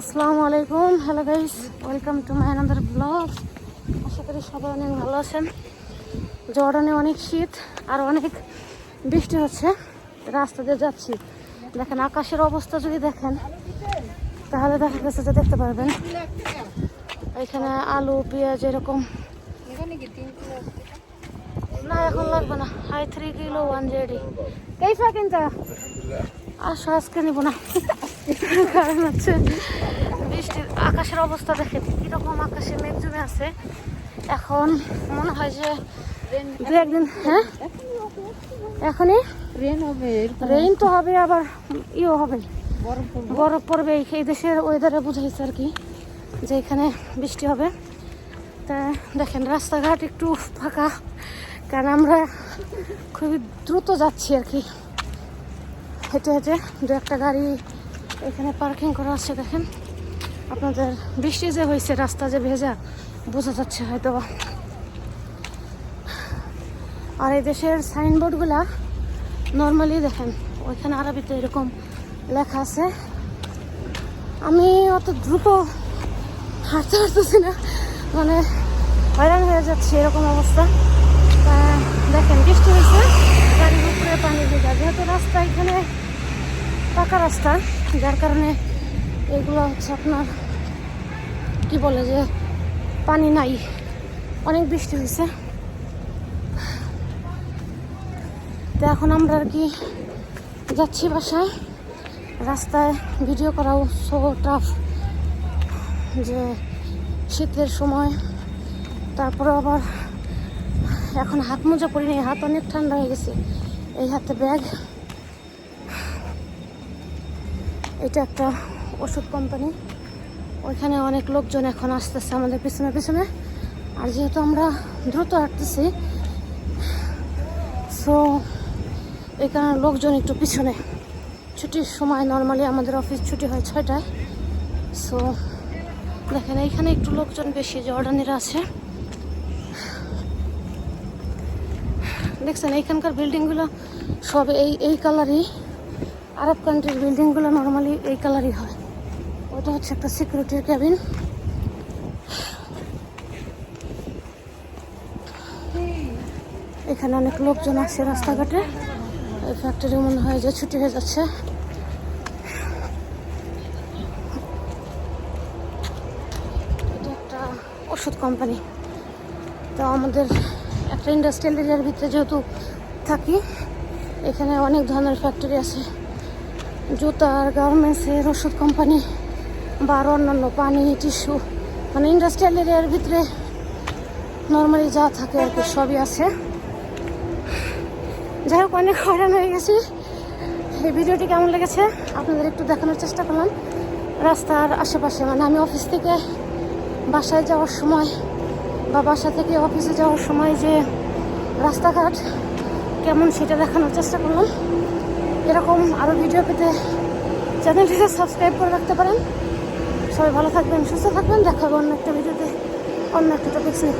আসসালামু আলাইকুম। Hello guys welcome to my another blog আশা করি সবাই অনেক ভালো আছেন। জর্ডানে অনেক শীত আর অনেক বৃষ্টি হচ্ছে। রাস্তা দিয়ে যাচ্ছি। দেখেন আকাশের অবস্থা যদি দেখেন, তাহলে দেখা গেছে যে দেখতে পারবেন। এখানে আলু, পেঁয়াজ এরকম। না, এখন লাগবে না। হাই থ্রি কিলো ওয়ান জেডি কেইফা কিনতে? আসো, আজকে নিব না। কারণ হচ্ছে বৃষ্টির আকাশের অবস্থা দেখেন কীরকম আকাশে মেঘ জমে আছে। এখন মনে হয় যে দু একদিন হ্যাঁ? এখনই ট্রেন হবে রেইন তো হবে আবার ইও হবে। বরফ পড়বে। এই- এই দেশের ওয়েদারে বুঝাইছে আর কি যে এখানে বৃষ্টি হবে। তা দেখেন রাস্তাঘাট একটু ফাঁকা কারণ আমরা খুবই দ্রুত যাচ্ছি আর কি। হেঁটে হেঁটে দু একটা গাড়ি এখানে পার্কিং করা আছে, দেখেন। আপনাদের বৃষ্টি যে হয়েছে, রাস্তা যে ভেজা, বোঝা যাচ্ছে হয়তো। আর এই দেশের সাইনবোর্ডগুলা নর্মালি দেখেন, ওইখানে আরবিতে এরকম লেখা আছে। আমি অত দ্রুত হাঁটতে পারতেছি না মানে হয়রান হয়ে যাচ্ছে এরকম অবস্থা। দেখেন, বৃষ্টি হয়েছে গাড়ির উপরে পানি ভেজা যেহেতু রাস্তা এখানে পাকা রাস্তা, যার কারণে এগুলো হচ্ছে আপনার, কি বলে যে, পানি নাই। অনেক বৃষ্টি হয়েছে। তো এখন আমরা আর কি যাচ্ছি বাসায়। রাস্তায় ভিডিও করাও সো টাফ যে শীতের সময়। তারপরে আবার এখন হাত মোজা পরি নেই হাত অনেক ঠান্ডা হয়ে গেছে। এই হাতে ব্যাগ এটা একটা ওষুধ কোম্পানি। ওইখানে অনেক লোকজন এখন আসতেছে আমাদের পিছনে পিছনে। আর যেহেতু আমরা দ্রুত হাঁটতেছি সো এই কারণে লোকজন একটু পিছনে। ছুটির সময় নর্মালি আমাদের অফিস ছুটি হয় ছয়টায়। সো দেখেন, এইখানে একটু লোকজন বেশি, জর্ডানের আছে। দেখছেন, এইখানকার বিল্ডিংগুলো সব এই এই কালারই আরব কান্ট্রির বিল্ডিংগুলো নর্মালি এই কালারই হয়। ওটা হচ্ছে একটা সিকিউরিটির ক্যাবিন এখানে অনেক লোকজন আছে রাস্তাঘাটে। এই ফ্যাক্টরি মনে হয় যে ছুটি হয়ে যাচ্ছে। এটা একটা ওষুধ কোম্পানি তো আমাদের একটা ইন্ডাস্ট্রিয়াল এরিয়ার ভিতরে যেহেতু থাকি, এখানে অনেক ধরনের ফ্যাক্টরি আছে। জুতার গার্মেন্টসের ওষুধ কোম্পানি বা আরও অন্যান্য পানি টিস্যু মানে ইন্ডাস্ট্রিয়াল এরিয়ার ভিতরে নর্মালি যা থাকে আর কি, সবই আছে। যাই হোক, অনেক হয়রান হয়ে গেছি। এই ভিডিওটি কেমন লেগেছে আপনাদের একটু দেখানোর চেষ্টা করলাম। রাস্তার আশেপাশে মানে আমি অফিস থেকে বাসায় যাওয়ার সময় বা বাসা থেকে অফিসে যাওয়ার সময় যে রাস্তাঘাট কেমন সেটা দেখানোর চেষ্টা করলাম। এরকম আরও ভিডিও পেতে চ্যানেলটিকে সাবস্ক্রাইব করে রাখতে পারেন। সবাই ভালো থাকবেন, সুস্থ থাকবেন। দেখা হবে অন্য একটা ভিডিওতে অন্য একটা টপিক্স নিয়ে।